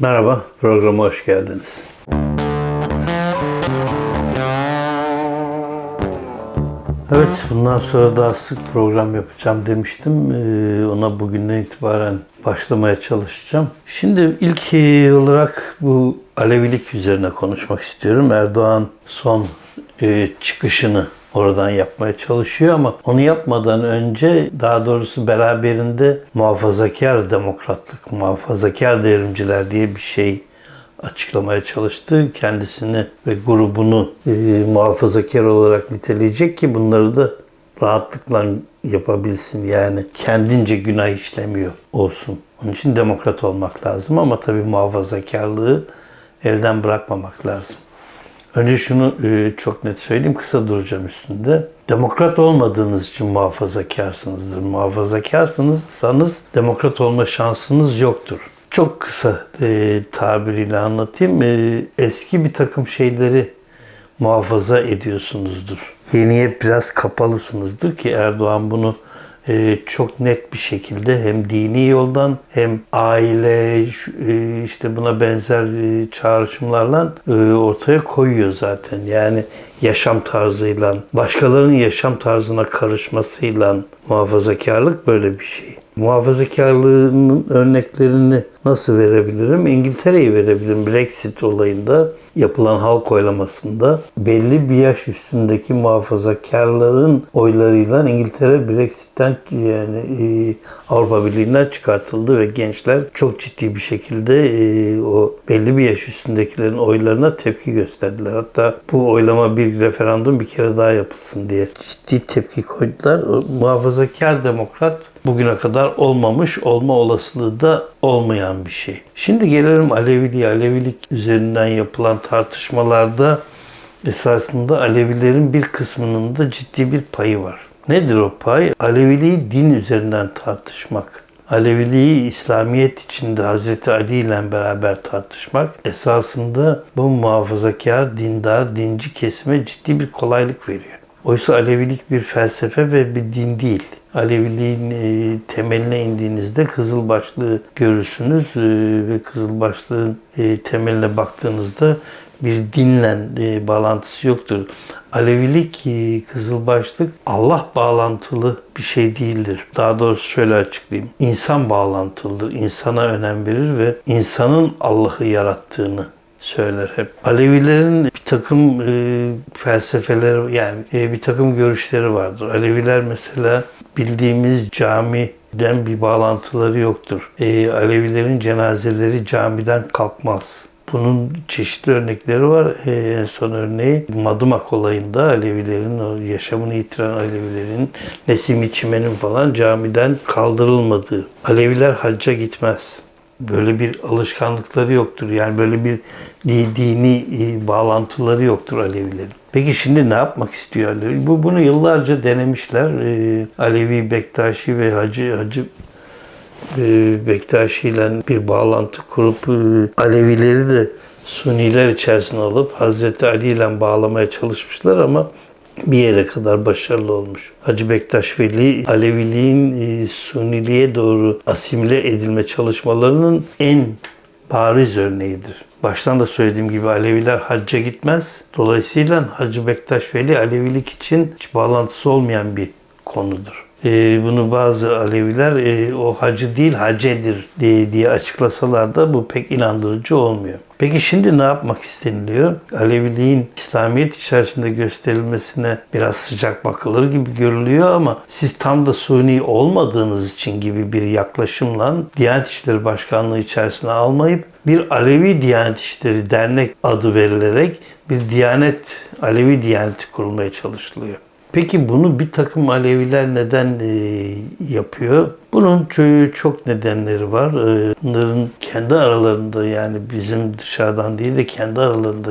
Merhaba, programa hoş geldiniz. Evet, bundan sonra daha sık program yapacağım demiştim. Ee, Ona bugünden itibaren başlamaya çalışacağım. Şimdi ilk e, olarak bu Alevilik üzerine konuşmak istiyorum. Erdoğan son e, çıkışını oradan yapmaya çalışıyor ama onu yapmadan önce daha doğrusu beraberinde muhafazakar demokratlık, muhafazakar devrimciler diye bir şey açıklamaya çalıştı. Kendisini ve grubunu e, muhafazakar olarak niteleyecek ki bunları da rahatlıkla yapabilsin. Yani kendince günah işlemiyor olsun. Onun için demokrat olmak lazım ama tabii muhafazakarlığı elden bırakmamak lazım. Önce şunu e, çok net söyleyeyim, kısa duracağım üstünde. Demokrat olmadığınız için muhafazakarsınızdır. Muhafazakarsanız demokrat olma şansınız yoktur. Çok kısa e, tabiriyle anlatayım. E, eski bir takım şeyleri muhafaza ediyorsunuzdur. Yeniye biraz kapalısınızdır ki Erdoğan bunu e, çok net bir şekilde hem dini yoldan hem aile e, işte buna benzer e, çağrışımlarla e, ortaya koyuyor zaten. Yani yaşam tarzıyla, başkalarının yaşam tarzına karışmasıyla muhafazakarlık böyle bir şey. Muhafazakarlığının örneklerini nasıl verebilirim? İngiltere'yi verebilirim. Brexit olayında yapılan halk oylamasında belli bir yaş üstündeki muhafazakarların oylarıyla İngiltere Brexit'ten yani e, Avrupa Birliği'nden çıkartıldı ve gençler çok ciddi bir şekilde e, o belli bir yaş üstündekilerin oylarına tepki gösterdiler. Hatta bu oylama bir referandum bir kere daha yapılsın diye ciddi tepki koydular. O muhafazakar demokrat bugüne kadar olmamış, olma olasılığı da olmayan bir şey. Şimdi gelelim Aleviliğe. Alevilik üzerinden yapılan tartışmalarda esasında Alevilerin bir kısmının da ciddi bir payı var. Nedir o pay? Aleviliği din üzerinden tartışmak. Aleviliği İslamiyet içinde Hazreti Ali ile beraber tartışmak esasında bu muhafazakar, dindar, dinci kesime ciddi bir kolaylık veriyor. Oysa Alevilik bir felsefe ve bir din değil. Aleviliğin e, temeline indiğinizde Kızılbaşlığı görürsünüz e, ve Kızılbaşlığın e, temeline baktığınızda bir dinle e, bağlantısı yoktur. Alevilik, e, Kızılbaşlık Allah bağlantılı bir şey değildir. Daha doğrusu şöyle açıklayayım. İnsan bağlantılıdır. İnsana önem verir ve insanın Allah'ı yarattığını söyler hep. Alevilerin bir takım e, felsefeleri yani e, bir takım görüşleri vardır. Aleviler mesela bildiğimiz camiden bir bağlantıları yoktur. E, Alevilerin cenazeleri camiden kalkmaz. Bunun çeşitli örnekleri var. E, en son örneği Madımak olayında Alevilerin, o yaşamını yitiren Alevilerin, Nesim Çimen'in falan camiden kaldırılmadığı. Aleviler hacca gitmez böyle bir alışkanlıkları yoktur. Yani böyle bir di- dini e, bağlantıları yoktur Alevilerin. Peki şimdi ne yapmak istiyor Alevi? Bu bunu yıllarca denemişler. E, Alevi, Bektaşi ve Hacı Hacı Bektaşi ile bir bağlantı kurup e, Alevileri de Suniler içerisine alıp Hazreti Ali ile bağlamaya çalışmışlar ama bir yere kadar başarılı olmuş. Hacı Bektaş Veli Aleviliğin e, Suniliğe doğru asimile edilme çalışmalarının en bariz örneğidir. Baştan da söylediğim gibi Aleviler hacca gitmez. Dolayısıyla Hacı Bektaş Veli Alevilik için hiç bağlantısı olmayan bir konudur. E, bunu bazı Aleviler e, o hacı değil hacedir diye, diye açıklasalar da bu pek inandırıcı olmuyor. Peki şimdi ne yapmak isteniliyor? Aleviliğin İslamiyet içerisinde gösterilmesine biraz sıcak bakılır gibi görülüyor ama siz tam da suni olmadığınız için gibi bir yaklaşımla Diyanet İşleri Başkanlığı içerisine almayıp bir Alevi Diyanet İşleri Dernek adı verilerek bir Diyanet, Alevi Diyaneti kurulmaya çalışılıyor. Peki bunu bir takım Aleviler neden e, yapıyor? Bunun ço- çok nedenleri var. E, Bunların kendi aralarında yani bizim dışarıdan değil de kendi aralarında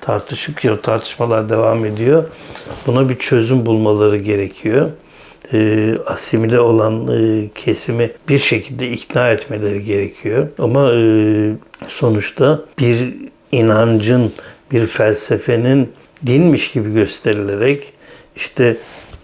tartışık tartışmalar devam ediyor. Buna bir çözüm bulmaları gerekiyor. E, asimile olan kesimi bir şekilde ikna etmeleri gerekiyor. Ama sonuçta bir inancın, bir felsefenin dinmiş gibi gösterilerek işte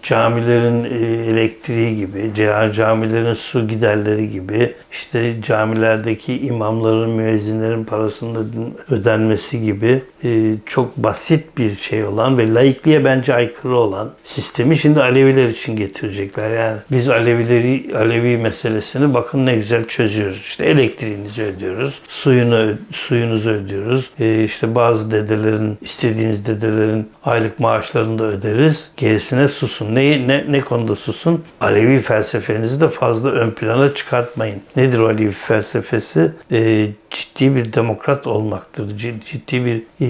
camilerin e, elektriği gibi, ca- camilerin su giderleri gibi, işte camilerdeki imamların, müezzinlerin parasının ödenmesi gibi e, çok basit bir şey olan ve laikliğe bence aykırı olan sistemi şimdi Aleviler için getirecekler. Yani biz Alevileri, Alevi meselesini bakın ne güzel çözüyoruz. İşte elektriğinizi ödüyoruz, suyunu suyunuzu ödüyoruz. E, işte bazı dedelerin, istediğiniz dedelerin aylık maaşlarını da öderiz. Gerisine susun. Ne, ne, ne konuda susun? Alevi felsefenizi de fazla ön plana çıkartmayın. Nedir o Alevi felsefesi? E, ciddi bir demokrat olmaktır. Cid- Ciddi bir e,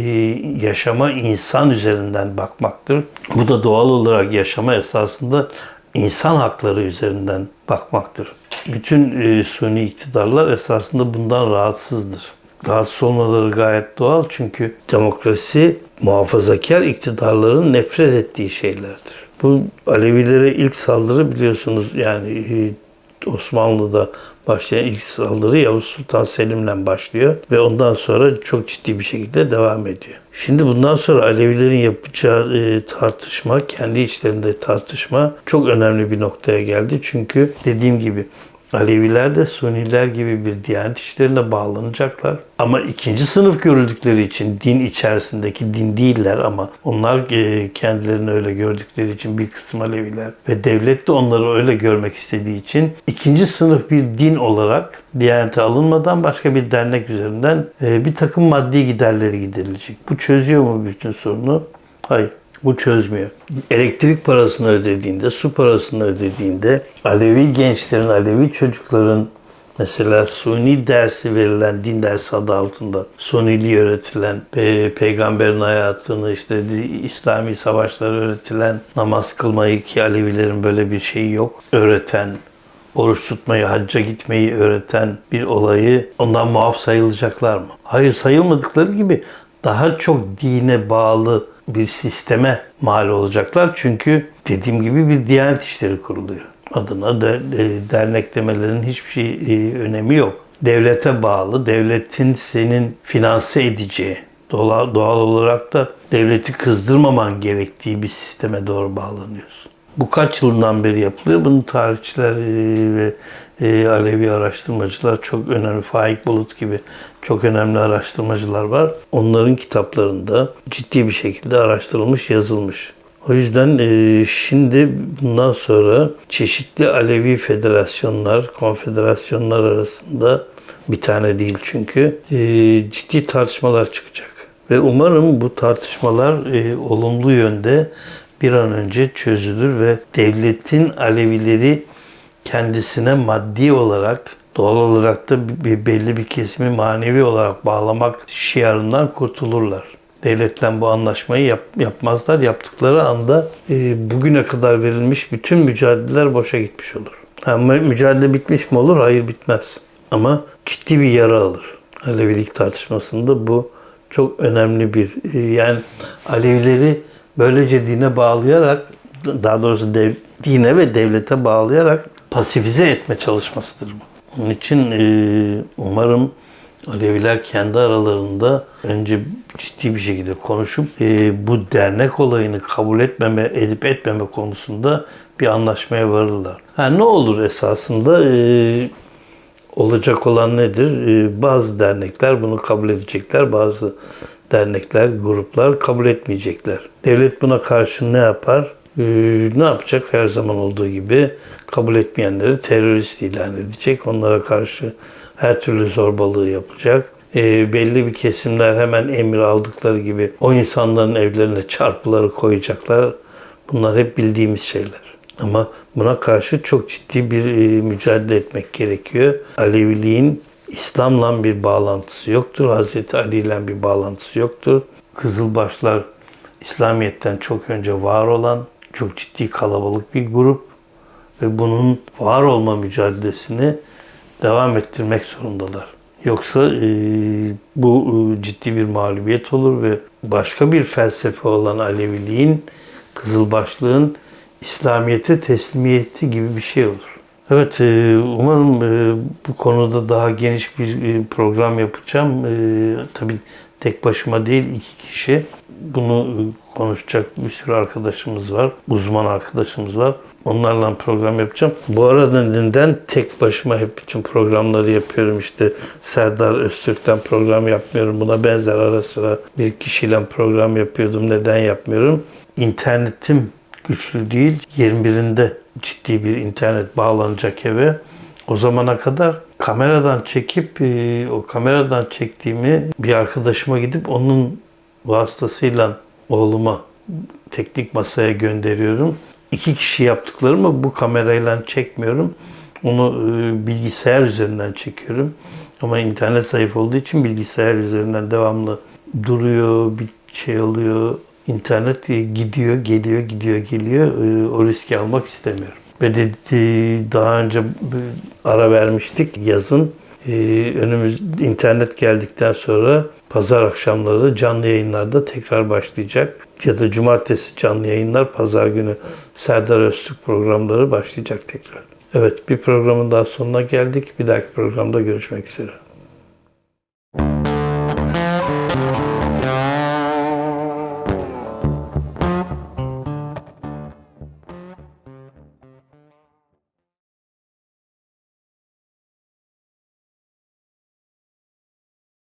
yaşama insan üzerinden bakmaktır. Bu da doğal olarak yaşama esasında insan hakları üzerinden bakmaktır. Bütün e, suni iktidarlar esasında bundan rahatsızdır. Rahatsız olmaları gayet doğal çünkü demokrasi muhafazakar iktidarların nefret ettiği şeylerdir. Bu Alevilere ilk saldırı biliyorsunuz yani e, Osmanlı'da başlayan ilk saldırı Yavuz Sultan Selim'le başlıyor ve ondan sonra çok ciddi bir şekilde devam ediyor. Şimdi bundan sonra Alevilerin yapacağı e, tartışma, kendi içlerinde tartışma çok önemli bir noktaya geldi. Çünkü dediğim gibi Aleviler de Suniler gibi bir diyanet işlerine bağlanacaklar. Ama ikinci sınıf görüldükleri için din içerisindeki din değiller ama onlar e, kendilerini öyle gördükleri için bir kısım Aleviler ve devlet de onları öyle görmek istediği için ikinci sınıf bir din olarak diyanete alınmadan başka bir dernek üzerinden e, bir takım maddi giderleri giderilecek. Bu çözüyor mu bütün sorunu? Hayır. Bu çözmüyor. Elektrik parasını ödediğinde, su parasını ödediğinde Alevi gençlerin, Alevi çocukların mesela suni dersi verilen din dersi adı altında sunili öğretilen pe- peygamberin hayatını işte İslami savaşları öğretilen namaz kılmayı ki Alevilerin böyle bir şeyi yok öğreten oruç tutmayı, hacca gitmeyi öğreten bir olayı ondan muaf sayılacaklar mı? Hayır sayılmadıkları gibi daha çok dine bağlı bir sisteme mal olacaklar. Çünkü dediğim gibi bir diyanet işleri kuruluyor. Adına de, de- dernek demelerin hiçbir şey e, önemi yok. Devlete bağlı, devletin senin finanse edeceği, doğal olarak da devleti kızdırmaman gerektiği bir sisteme doğru bağlanıyorsun. Bu kaç yıldan beri yapılıyor? Bunu tarihçiler e, ve e, Alevi araştırmacılar çok önemli. Faik Bulut gibi çok önemli araştırmacılar var. Onların kitaplarında ciddi bir şekilde araştırılmış, yazılmış. O yüzden e, şimdi bundan sonra çeşitli Alevi federasyonlar, konfederasyonlar arasında bir tane değil çünkü ciddi tartışmalar çıkacak. Ve umarım bu tartışmalar olumlu yönde bir an önce çözülür ve devletin Alevileri kendisine maddi olarak doğal olarak da bir, belli bir kesimi manevi olarak bağlamak şiarından kurtulurlar. Devletle bu anlaşmayı yap, yapmazlar. Yaptıkları anda e, bugüne kadar verilmiş bütün mücadeleler boşa gitmiş olur. Mü- mücadele bitmiş mi olur? Hayır bitmez. Ama ciddi bir yara alır. Alevilik tartışmasında bu çok önemli bir e, yani Alevileri böylece dine bağlayarak daha doğrusu dev, dine ve devlete bağlayarak pasifize etme çalışmasıdır bu. Onun için e, umarım Aleviler kendi aralarında önce ciddi bir şekilde konuşup e, bu dernek olayını kabul etmeme, edip etmeme konusunda bir anlaşmaya varırlar. Ha, ne olur esasında e, olacak olan nedir? E, bazı dernekler bunu kabul edecekler, bazı dernekler, gruplar kabul etmeyecekler. Devlet buna karşı ne yapar? E, ne yapacak? Her zaman olduğu gibi kabul etmeyenleri terörist ilan edecek. Onlara karşı her türlü zorbalığı yapacak. E, belli bir kesimler hemen emir aldıkları gibi o insanların evlerine çarpıları koyacaklar. Bunlar hep bildiğimiz şeyler. Ama buna karşı çok ciddi bir e, mücadele etmek gerekiyor. Aleviliğin İslam'la bir bağlantısı yoktur. Hazreti Ali ile bir bağlantısı yoktur. Kızılbaşlar İslamiyet'ten çok önce var olan çok ciddi kalabalık bir grup ve bunun var olma mücadelesini devam ettirmek zorundalar. Yoksa e, bu e, ciddi bir mağlubiyet olur ve başka bir felsefe olan Aleviliğin, Kızılbaşlığın İslamiyet'e teslimiyeti gibi bir şey olur. Evet, e, umarım e, bu konuda daha geniş bir e, program yapacağım. Tabii tek başıma değil, iki kişi. Bunu konuşacak bir sürü arkadaşımız var, uzman arkadaşımız var. Onlarla program yapacağım. Bu arada neden tek başıma hep bütün programları yapıyorum? İşte Serdar Öztürk'ten program yapmıyorum. Buna benzer ara sıra bir kişiyle program yapıyordum. Neden yapmıyorum? İnternetim güçlü değil. 21'inde ciddi bir internet bağlanacak eve. O zamana kadar kameradan çekip e, o kameradan çektiğimi bir arkadaşıma gidip onun vasıtasıyla oğluma teknik masaya gönderiyorum. İki kişi yaptıklarımı bu kamerayla çekmiyorum. Onu e, bilgisayar üzerinden çekiyorum. Ama internet zayıf olduğu için bilgisayar üzerinden devamlı duruyor, bir şey oluyor. İnternet gidiyor, geliyor, gidiyor, geliyor. E, O riski almak istemiyorum. Ve de e, daha önce ara vermiştik yazın. E, Önümüz internet geldikten sonra pazar akşamları canlı yayınlarda tekrar başlayacak. Ya da cumartesi canlı yayınlar, pazar günü Serdar Öztürk programları başlayacak tekrar. Evet bir programın daha sonuna geldik. Bir dahaki programda görüşmek üzere.